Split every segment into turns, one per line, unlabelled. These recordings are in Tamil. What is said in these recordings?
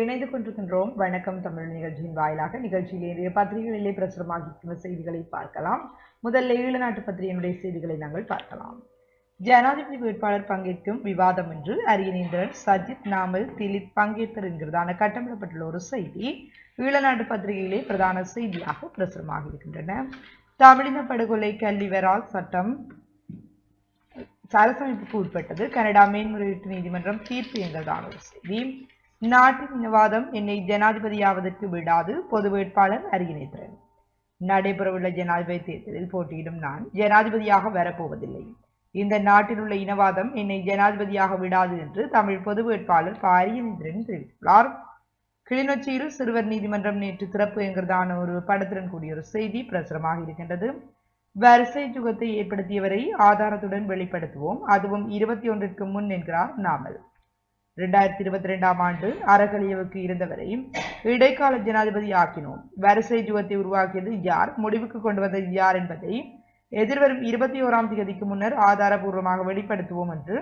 இணைந்து கொண்டிருக்கின்றோம். வணக்கம் தமிழ் நிகழ்ச்சியின் வாயிலாக நிகழ்ச்சியில் இன்றைய பத்திரிகைகளிலே பிரசுரமாகியிருக்கிற செய்திகளை பார்க்கலாம். முதல்ல ஈழ நாட்டு பத்திரிகையினுடைய செய்திகளை நாங்கள் பார்க்கலாம். ஜனாதிபதி வேட்பாளர் பங்கேற்கும் விவாதம் என்று அரியநேந்திரன் சஜித் நாமல் திலித் பங்கேற்பர் என்கிறதான கட்டமிடப்பட்டுள்ள ஒரு செய்தி ஈழநாட்டு பத்திரிகையிலே பிரதான செய்தியாக பிரசுரமாக இருக்கின்றன. தமிழின படுகொலை கல்விவரால் சட்டம் அரசமைப்புக்கு உட்பட்டது. கனடா மேன்முறையீட்டு நீதிமன்றம் தீர்ப்பு என்கிறதான ஒரு செய்தி. நாட்டின் இனவாதம் என்னை ஜனாதிபதியாவதற்கு விடாது பொது வேட்பாளர் அரியநேத்திரன் நடைபெறவுள்ள ஜனாதிபதி தேர்தலில் போட்டியிடும் நான் ஜனாதிபதியாக வரப்போவதில்லை. இந்த நாட்டில் உள்ள இனவாதம் என்னை ஜனாதிபதியாக விடாது என்று தமிழ் பொது வேட்பாளர் பாரியந்திரன் தெரிவித்துள்ளார். கிளிநொச்சியில் சிறுவர் நீதிமன்றம் நேற்று திறப்பு என்கிறதான ஒரு படத்துடன் கூடிய ஒரு செய்தி பிரசுரமாக இருக்கின்றது. வரிசை சுகத்தை ஏற்படுத்தியவரை ஆதாரத்துடன் வெளிப்படுத்துவோம். அதுவும் இருபத்தி ஒன்றிற்கு முன் என்கிறார் நாமல். இரண்டாயிரத்தி இருபத்தி ரெண்டாம் ஆண்டு அறகலியவுக்கு இருந்தவரை இடைக்கால ஜனாதிபதி ஆக்கினோம். வரிசை ஜுகத்தை உருவாக்கியது யார்? முடிவுக்கு கொண்டு வந்தது யார் என்பதை எதிர்வரும் இருபத்தி ஓராம் தேதிக்கு முன்னர் ஆதாரபூர்வமாக வெளிப்படுத்துவோம் என்று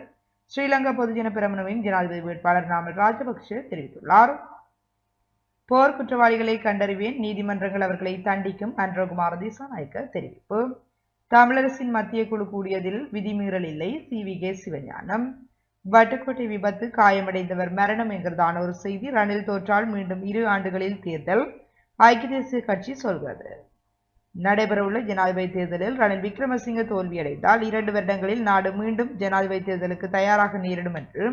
ஸ்ரீலங்கா பொதுஜன பிரமுனவின் ஜனாதிபதி வேட்பாளர் நாமல் ராஜபக்ஷ தெரிவித்துள்ளார். போர் குற்றவாளிகளை கண்டறிவேன் நீதிமன்றங்கள் அவர்களை தண்டிக்கும் அன்றகுமார் திசாநாயக்க தெரிவிப்பு. தமிழரசின் மத்திய குழு கூடியதில் விதிமீறல் இல்லை. C V K Sivagnanam. Vaddukoddai விபத்து காயமடைந்தவர் மரணம் என்கிறதான ஒரு செய்தி ரணில் தோற்றால் மீண்டும் இரு ஆண்டுகளில் தேர்தல். ஐக்கிய தேசிய கட்சி சொல்கிறது. நடைபெறவுள்ள ஜனாதிபதி தேர்தலில் ரணில் விக்ரமசிங்க தோல்வியடைந்தால் இரண்டு வருடங்களில் நாடு மீண்டும் ஜனாதிபதி தேர்தலுக்கு தயாராக நேரிடும் என்று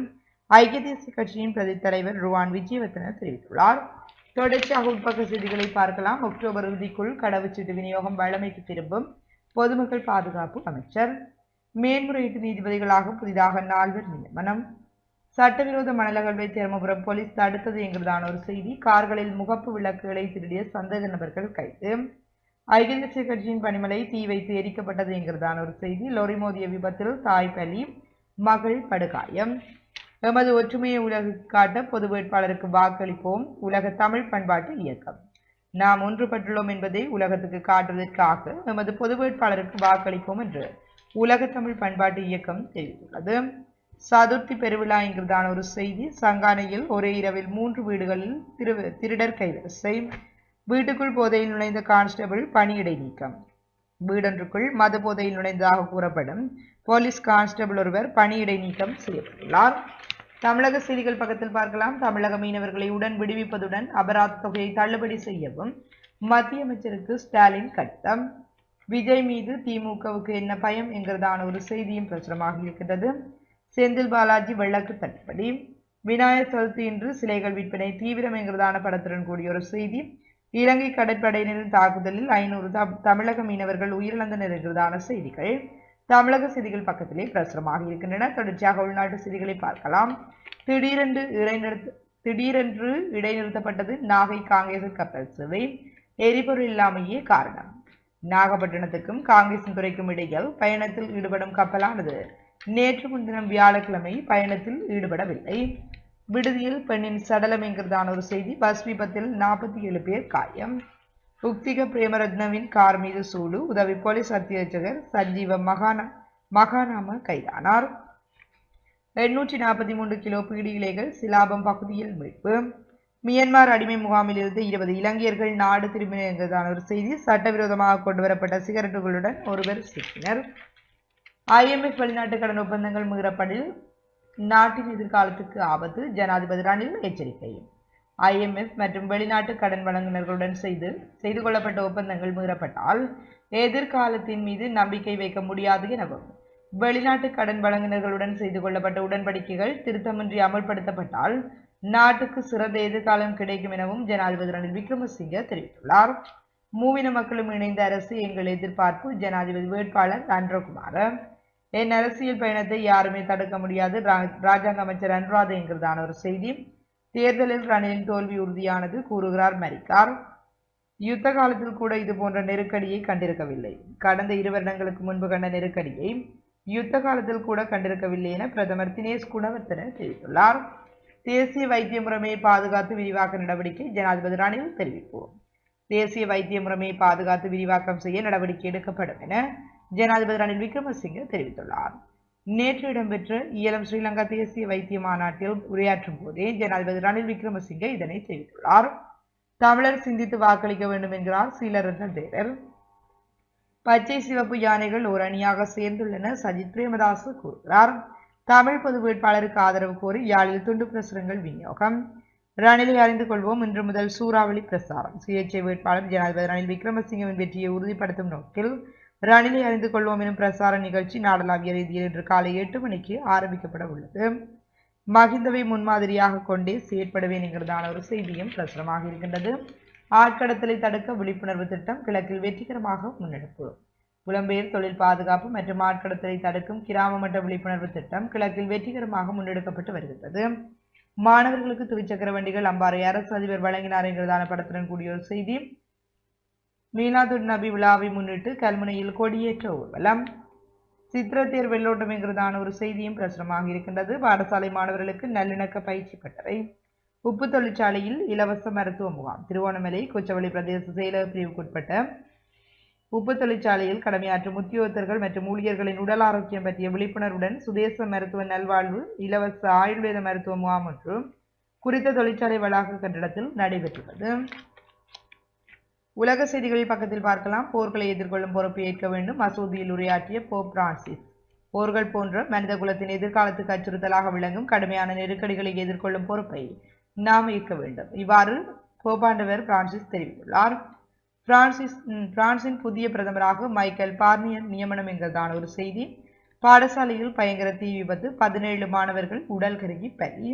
ஐக்கிய தேசிய கட்சியின் பிரதி தலைவர் ருவான் விஜயவர்தன தெரிவித்துள்ளார். தொடர்ச்சியாக உட்பக்க செய்திகளை பார்க்கலாம். அக்டோபர் இறுதிக்குள் கடவுச்சீட்டு விநியோகம் வழமைக்கு திரும்பும் பொதுமக்கள் பாதுகாப்பு அமைச்சர் மேன்முறையீட்டு நீதிபதிகளாக புதிதாக நால்வர் நியமனம். சட்டவிரோத மணலகழ்வை தருமபுரம் போலீஸ் தடுத்தது என்கிறதான ஒரு செய்தி. கார்களில் முகப்பு விளக்குகளை திருடிய சந்தேக நபர்கள் கைது. ஐக்கிய தேசிய கட்சியின் பணிமலை தீ வைத்து எரிக்கப்பட்டது என்கிறதான ஒரு செய்தி. லொரி மோதிய விபத்தில் தாய் பலி மகள் படுகாயம். எமது ஒற்றுமையை உலகுக்கு காட்ட பொது வேட்பாளருக்கு வாக்களிப்போம். உலக தமிழ் பண்பாட்டு இயக்கம். நாம் ஒன்றுபட்டுள்ளோம் என்பதை உலகத்துக்கு காட்டுவதற்காக எமது பொது வேட்பாளருக்கு வாக்களிப்போம் என்று உலக தமிழ் பண்பாட்டு இயக்கம் தெரிவித்துள்ளது. சதுர்த்தி பெருவிழா என்கிறதான ஒரு செய்தி சங்கானையில் ஒரே இரவில் மூன்று வீடுகளில் திரு திருடர் கைவரிசை. வீட்டுக்குள் போதையில் நுழைந்த கான்ஸ்டபிள் பணியிடை நீக்கம். வீடொன்றுக்குள் மது போதையில் நுழைந்ததாக கூறப்படும் போலீஸ் கான்ஸ்டபிள் ஒருவர் பணியிடை நீக்கம் செய்யப்பட்டுள்ளார். தமிழக செய்திகள் பக்கத்தில் பார்க்கலாம். தமிழக மீனவர்களை உடன் விடுவிப்பதுடன் அபராத தொகையை தள்ளுபடி செய்யவும் மத்திய அமைச்சருக்கு ஸ்டாலின் கடிதம். விஜய் மீது திமுகவுக்கு என்ன பயம் என்கிறதான ஒரு செய்தியும் பிரசுரமாக இருக்கிறது செந்தில் பாலாஜி வெள்ளக்கு தட்டுப்படி விநாயகர் சதுர்த்தி இன்று சிலைகள் விற்பனை தீவிரம் என்கிறதான படத்துடன் கூடிய ஒரு செய்தி. இலங்கை கடற்படையினரின் தாக்குதலில் ஐநூறு தமிழக மீனவர்கள் உயிரிழந்தனர் என்கிறதான செய்திகள். தமிழக செய்திகள் பக்கத்திலே பிரசுரமாக இருக்கின்றன. தொடர்ச்சியாக உள்நாட்டு செய்திகளை பார்க்கலாம். திடீரென்று இடைநிறுத்த திடீரென்று இடைநிறுத்தப்பட்டது நாகை காங்கேசன் கப்பல் சேவை. எரிபொருள் இல்லாமையே காரணம். நாகப்பட்டினத்துக்கும் காங்கேசன் துறைக்கும் இடையில் பயணத்தில் ஈடுபடும் கப்பலானது நேற்று முன்தினம் வியாழக்கிழமை பயணத்தில் ஈடுபடவில்லை. விடுதியில் பெண்ணின் சடலம் என்கிறதான ஒரு செய்தி பஸ் விபத்தில் நாற்பத்தி ஏழு பேர் காயம். உக்திக பிரேமரத்னவின் கார் மீது சூடு. உதவி போலீஸ் அத்தியட்சகர் சஞ்சீவ மகான மகாநாம கைதானார். எண்ணூற்றி நாற்பத்தி மூன்று கிலோ பீடி இலைகள் சிலாபம் பகுதியில் மீட்பு. மியன்மார் அடிமை முகாமில் இருந்து இருபது இலங்கையர்கள் நாடு திரும்பினர் என்கிறதான ஒரு செய்தி. சட்டவிரோதமாக கொண்டுவரப்பட்ட சிகரெட்டுகளுடன் ஒருவர் சிக்கினர். ஐஎம்எஃப் வெளிநாட்டு கடன் ஒப்பந்தங்கள் மீறப்படில் நாட்டின் எதிர்காலத்துக்கு ஆபத்து. ஜனாதிபதி ரணில் எச்சரிக்கை. ஐஎம்எஃப் மற்றும் வெளிநாட்டு கடன் வழங்குநர்களுடன் செய்து செய்து கொள்ளப்பட்ட ஒப்பந்தங்கள் மீறப்பட்டால் எதிர்காலத்தின் மீது நம்பிக்கை வைக்க முடியாது எனவும் வெளிநாட்டு கடன் வழங்குநர்களுடன் செய்து கொள்ளப்பட்ட உடன்படிக்கைகள் திருத்தமின்றி அமல்படுத்தப்பட்டால் நாட்டுக்கு சிறந்த எதிர்காலம் கிடைக்கும் எனவும் ஜனாதிபதி ரணில் விக்ரமசிங்க தெரிவித்துள்ளார். மூவின மக்களும் இணைந்த அரசு எங்கள் எதிர்பார்ப்பு ஜனாதிபதி வேட்பாளர் அன்றகுமார. என் அரசியல் பயணத்தை யாருமே தடுக்க முடியாது. ராஜாங்க அமைச்சர் அனுராதா என்கிறதான ஒரு செய்தி. தேர்தலில் ரணிலின் தோல்வி உறுதியானது கூறுகிறார் மரிக்கார். யுத்த காலத்தில் கூட இது போன்ற நெருக்கடியை கண்டிருக்கவில்லை. கடந்த இரு வருடங்களுக்கு முன்பு கண்ட நெருக்கடியை யுத்த காலத்தில் கூட கண்டிருக்கவில்லை என பிரதமர் தினேஷ் குணவர்த்தன தெரிவித்துள்ளார். தேசிய வைத்திய முறைமையை பாதுகாத்து விரிவாக்க நடவடிக்கை ஜனாதிபதி ரணில் தெரிவிப்போம் தேசிய வைத்திய முறைமையை பாதுகாத்து விரிவாக்கம் செய்ய நடவடிக்கை எடுக்கப்படும் என ஜனாதிபதி ரணில் விக்ரமசிங்கே தெரிவித்துள்ளார். நேற்று இடம்பெற்ற இயலம் ஸ்ரீலங்கா தேசிய வைத்திய மாநாட்டில் உரையாற்றும் போதே ஜனாதிபதி ரணில் விக்ரமசிங்கே இதனை தெரிவித்துள்ளார். தமிழர் சிந்தித்து வாக்களிக்க வேண்டும் என்கிறார் சீலரத்ன தேரர் பச்சை சிவப்பு யானைகள் ஒரு அணியாக சேர்ந்துள்ளன சஜித் பிரேமதாசு கூறுகிறார். தமிழ் பொது வேட்பாளருக்கு ஆதரவு கோரி யாழில் துண்டு பிரசுரங்கள் விநியோகம். ரணிலை அறிந்து கொள்வோம். இன்று முதல் சூறாவளி பிரசாரம். சுயேட்சை வேட்பாளர் ஜனாதிபதி ரணில் விக்ரமசிங்கவின் வெற்றியை உறுதிப்படுத்தும் நோக்கில் ரணிலை அறிந்து கொள்வோம் எனும் பிரசார நிகழ்ச்சி நாடளாவிய ரீதியில் இன்று காலை எட்டு மணிக்கு ஆரம்பிக்கப்பட உள்ளது. மகிந்தவை முன்மாதிரியாக கொண்டே செயற்படுவேன் என்கிறதான ஒரு செய்தியும் பிரசுரமாக இருக்கின்றது. ஆட்கடத்தலை தடுக்க விழிப்புணர்வு திட்டம் கிழக்கில் வெற்றிகரமாக முன்னெடுப்பு புலம்பெயர் தொழில் பாதுகாப்பு மற்றும் ஆட்கடத்தலை தடுக்கும் கிராம மட்ட விழிப்புணர்வு திட்டம் கிழக்கில் வெற்றிகரமாக முன்னெடுக்கப்பட்டு வருகிறது மாணவர்களுக்கு துவிச்சக்கர வண்டிகள் அம்பாறை அரசு அதிபர் வழங்கினார் என்கிறதான படத்துடன் கூடிய ஒரு செய்தி. மீனாதுர் நபி விழாவை முன்னிட்டு கல்முனையில் கொடியேற்ற ஊர்வலம். சித்திரத்தேர் வெள்ளோட்டம் என்கிறதான ஒரு செய்தியும் பிரசுரமாக இருக்கின்றது. பாடசாலை மாணவர்களுக்கு நல்லிணக்க பயிற்சி பட்டறை. உப்பு தொழிற்சாலையில் இலவச மருத்துவ முகாம். திருவோணமலை கொச்சவெளி பிரதேச செயலக பிரிவுக்குட்பட்ட உப்பு தொழிற்சாலையில் கடமையாற்றும் உத்தியோகத்தர்கள் மற்றும் ஊழியர்களின் உடல் ஆரோக்கியம் பற்றிய விழிப்புணர்வுடன் சுதேச மருத்துவ நல்வாழ்வு இலவச ஆயுர்வேத மருத்துவ முகாம் ஒன்று குறித்த தொழிற்சாலை வளாக கட்டிடத்தில் நடைபெற்றுள்ளது. உலக செய்திகளில் பக்கத்தில் பார்க்கலாம். போர்களை எதிர்கொள்ளும் பொறுப்பை ஏற்க வேண்டும். மசூதியில் உரையாற்றிய போப் பிரான்சிஸ். போர்கள் போன்ற மனித குலத்தின் எதிர்காலத்துக்கு அச்சுறுத்தலாக விளங்கும் கடுமையான நெருக்கடிகளை எதிர்கொள்ளும் பொறுப்பை நாம் ஏற்க வேண்டும். இவ்வாறு போபாண்டவர் பிரான்சிஸ் தெரிவித்துள்ளார். பிரான்சிஸ் பிரான்சின் புதிய பிரதமராக மைக்கேல் பார்னியர் நியமனம் என்கிறதான ஒரு செய்தி பாடசாலையில் பயங்கர தீ விபத்து பதினேழு மாணவர்கள் உடல் கருகி பலி.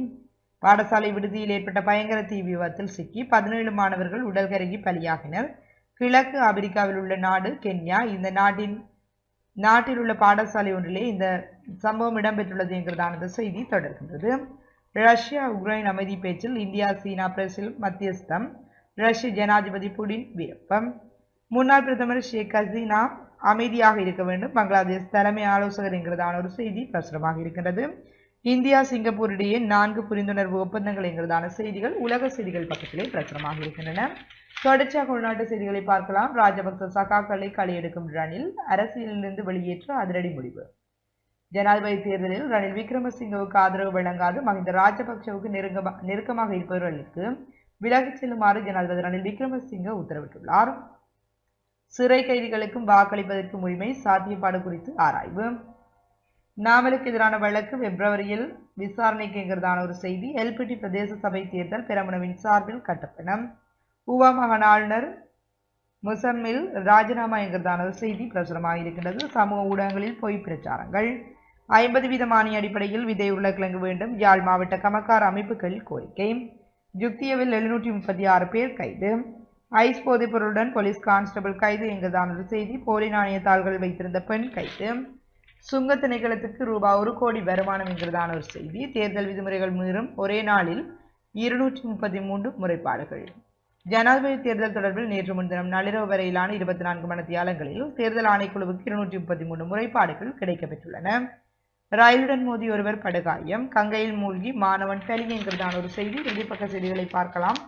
பாடசாலை விடுதியில் ஏற்பட்ட பயங்கர தீ விபத்தில் சிக்கி பதினேழு மாணவர்கள் உடல் கருகி பலியாகினர். கிழக்கு ஆப்பிரிக்காவில் உள்ள நாடு கென்யா. இந்த நாட்டின் நாட்டில் உள்ள பாடசாலை ஒன்றிலே இந்த சம்பவம் இடம்பெற்றுள்ளது என்கிறதான செய்தி தொடர்கின்றது. ரஷ்யா உக்ரைன் அமைதி பேச்சில் இந்தியா சீனா பிரேசில் மத்தியஸ்தம். ரஷ்ய ஜனாதிபதி புடின் விருப்பம். முன்னாள் பிரதமர் ஷேக் ஹசீனா அமைதியாக இருக்க வேண்டும். பங்களாதேஷ் தலைமை ஆலோசகர் என்கிறதான ஒரு செய்தி பிரசுரமாக இருக்கின்றது. இந்தியா சிங்கப்பூர் இடையே நான்கு புரிந்துணர்வு ஒப்பந்தங்கள் என்கிறதான செய்திகள் உலக செய்திகள் பக்கத்திலே பிரசுரமாக இருக்கின்றன. தொடர்ச்சியாக உள்நாட்டு செய்திகளை பார்க்கலாம். ராஜபக்ச சகாக்களை களியெடுக்கும் ரணில் அரசியலிலிருந்து வெளியேற்ற அதிரடி முடிவு. ஜனாதிபதி தேர்தலில் ரணில் விக்ரமசிங்கவுக்கு ஆதரவு வழங்காது. மஹிந்த ராஜபக்சவுக்கு நெருங்க நெருக்கமாக இருப்பவர்களுக்கு விலகிச் செல்லுமாறு ஜனாதிபதி ரணில் விக்ரமசிங்க உத்தரவிட்டுள்ளார். சிறை கைதிகளுக்கும் வாக்களிப்பதற்கும் உரிமை சாத்தியப்பாடு குறித்து ஆராய்வு. நாமலுக்கு எதிரான வழக்கு பிப்ரவரியில் விசாரணைக்கு என்கிறதான ஒரு செய்தி எல்பிடி பிரதேச சபை தேர்தல் பெரமுனவின் சார்பில் கட்டப்பணம் ஊவா மாகாண ஆளுநர் முசம்மில் ராஜினாமா என்கிறதான ஒரு செய்தி பிரசுரமாக இருக்கின்றது சமூக ஊடகங்களில் பொய் பிரச்சாரங்கள். ஐம்பது வீத மானிய அடிப்படையில் விதை உருளைக்கிழங்கு வேண்டும் யாழ் மாவட்ட கமக்கார் அமைப்புகள் கோரிக்கை. ஜுக்தியவில் எழுநூற்றி முப்பத்தி ஆறு பேர் கைது. ஐஸ் போதைப் பொருளுடன் போலீஸ் கான்ஸ்டபிள் கைது என்கிறதான ஒரு செய்தி போலி நாணயத்தாள்கள் வைத்திருந்த பெண் கைது. சுங்க திணைக்களத்துக்கு ரூபாய் ஒரு கோடி வருமானம் என்கிறதான ஒரு செய்தி. தேர்தல் விதிமுறைகள் மீறும் ஒரே நாளில் இருநூற்றி முப்பத்தி மூன்று முறைப்பாடுகள். ஜனாதிபதி தேர்தல் தொடர்பில் நேற்று முன்தினம் நள்ளிரவு வரையிலான இருபத்தி நான்கு மணித்தியாலங்களில் தேர்தல் ஆணைக்குழுவுக்கு இருநூற்றி முப்பத்தி மூன்று முறைப்பாடுகள் கிடைக்கப்பெற்றுள்ளன. ரயிலுடன் மோதி ஒருவர் படுகாயம். கங்கையில் மூழ்கி மாணவன் பலி ஒரு செய்தி. வெளிப்பக்க செய்திகளை பார்க்கலாம்.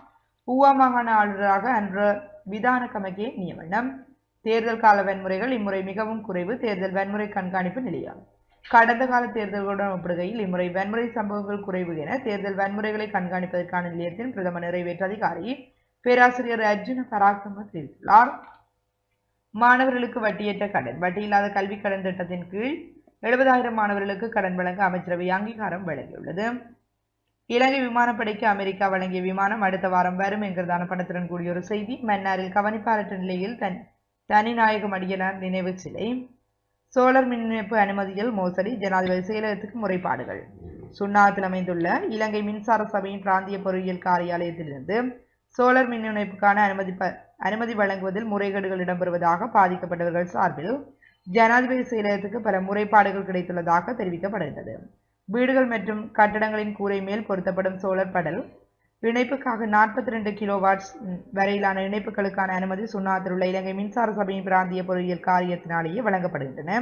ஊவா மாகாண ஆளுநராக அன்ற விதான கமகே நியமனம். தேர்தல் கால வன்முறைகள் இம்முறை மிகவும் குறைவு. தேர்தல் வன்முறை கண்காணிப்பு நிலையம் கடந்த கால தேர்தல்களுடன் ஒப்பிடுகையில் இம்முறை வன்முறை சம்பவங்கள் குறைவு என தேர்தல் வன்முறைகளை கண்காணிப்பதற்கான நிலையத்தின் பிரதம நிறைவேற்ற அதிகாரி பேராசிரியர் அர்ஜுன பராக்கிரம தெரிவித்துள்ளார். மாணவர்களுக்கு வட்டியற்ற கடன். வட்டியில்லாத கல்வி கடன் திட்டத்தின் கீழ் எழுபதாயிரம் மாணவர்களுக்கு கடன் வழங்க அமைச்சரவை அங்கீகாரம் வழங்கியுள்ளது. இலங்கை விமானப்படைக்கு அமெரிக்கா வழங்கிய விமானம் அடுத்த வாரம் வரும் என்கிறதான படத்துடன் கூடிய ஒரு செய்தி. மன்னாரில் கவனிப்பாளற்ற நிலையில் தன் தனிநாயகம் அடிகளார் நினைவு சிலை. சோழர் மின் இணைப்பு அனுமதியில் மோசடி. ஜனாதிபதி செயலகத்துக்கு முறைப்பாடுகள். சுன்னாத்தில் அமைந்துள்ள இலங்கை மின்சார சபையின் பிராந்திய பொறியியல் காரியாலயத்திலிருந்து சோழர் மின் இணைப்புக்கான அனுமதி அனுமதி வழங்குவதில் முறைகேடுகள் இடம்பெறுவதாக பாதிக்கப்பட்டவர்கள் சார்பில் ஜனாதிபதி செயலகத்துக்கு பல முறைப்பாடுகள் கிடைத்துள்ளதாக தெரிவிக்கப்படுகிறது. வீடுகள் மற்றும் கட்டடங்களின் கூரை மேல் பொருத்தப்படும் சோழர் படல் இணைப்புக்காக நாற்பத்தி ரெண்டு கிலோ வாட்ஸ் வரையிலான இணைப்புகளுக்கான அனுமதி சுன்னாத்தில் உள்ள இலங்கை மின்சார சபையின் பிராந்திய பொறியியல் காரியத்தினாலேயே வழங்கப்படுகின்றன.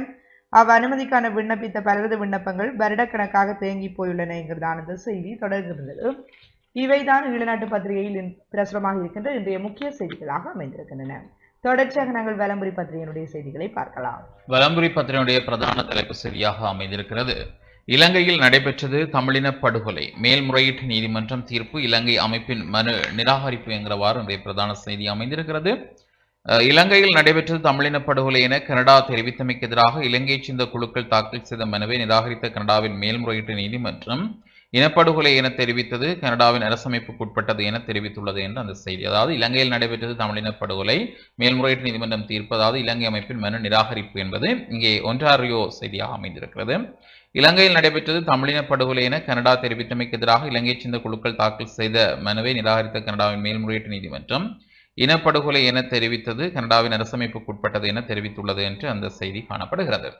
அவ் அனுமதிக்கான விண்ணப்பித்த பலரது விண்ணப்பங்கள் வருடக்கணக்காக தேங்கி போயுள்ளன என்கிறதான இந்த செய்தி தொடர்கிறது இவைதான் ஈழநாட்டு பத்திரிகையில் பிரசுரமாக இருக்கின்ற இன்றைய முக்கிய செய்திகளாக அமைந்திருக்கின்றன. தொடர்ச்சியாக நாங்கள் வலம்புரி பத்திரிகையினுடைய செய்திகளை பார்க்கலாம்.
வலம்புரி பத்திரிகையுடைய பிரதான தலைப்பு சரியாக அமைந்திருக்கிறது. இலங்கையில் நடைபெற்றது தமிழின படுகொலை. மேல்முறையீட்டு நீதிமன்றம் தீர்ப்பு இலங்கை அமைப்பின் மனு நிராகரிப்பு என்கிறவாறு இன்றைய பிரதான செய்தி அமைந்திருக்கிறது. இலங்கையில் நடைபெற்றது தமிழின படுகொலை என கனடா தெரிவித்தமைக்கு எதிராக இலங்கையைச் சேர்ந்த குழுக்கள் தாக்கல் செய்த மனுவை நிராகரித்த கனடாவின் மேல்முறையீட்டு நீதிமன்றம் இனப்படுகொலை என தெரிவித்தது கனடாவின் அரசமைப்புக்குட்பட்டது என தெரிவித்துள்ளது என்று அந்த செய்தி. அதாவது இலங்கையில் நடைபெற்றது தமிழின படுகொலை மேல்முறையீட்டு நீதிமன்றம் தீர்ப்பு அதாவது இலங்கை அமைப்பின் மனு நிராகரிப்பு என்பது இங்கே ஒன்றாரியோ செய்தியாக அமைந்திருக்கிறது. இலங்கையில் நடைபெற்றது தமிழின படுகொலை என கனடா தெரிவித்தமைக்கு எதிராக இலங்கையைச் சேர்ந்த குழுக்கள் தாக்கல் செய்த மனுவை நிராகரித்த கனடாவின் மேல்முறையீட்டு நீதிமன்றம் இனப்படுகொலை என தெரிவித்தது கனடாவின் அரசமைப்புக்குட்பட்டது என தெரிவித்துள்ளது என்று அந்த செய்தி காணப்படுகிறது.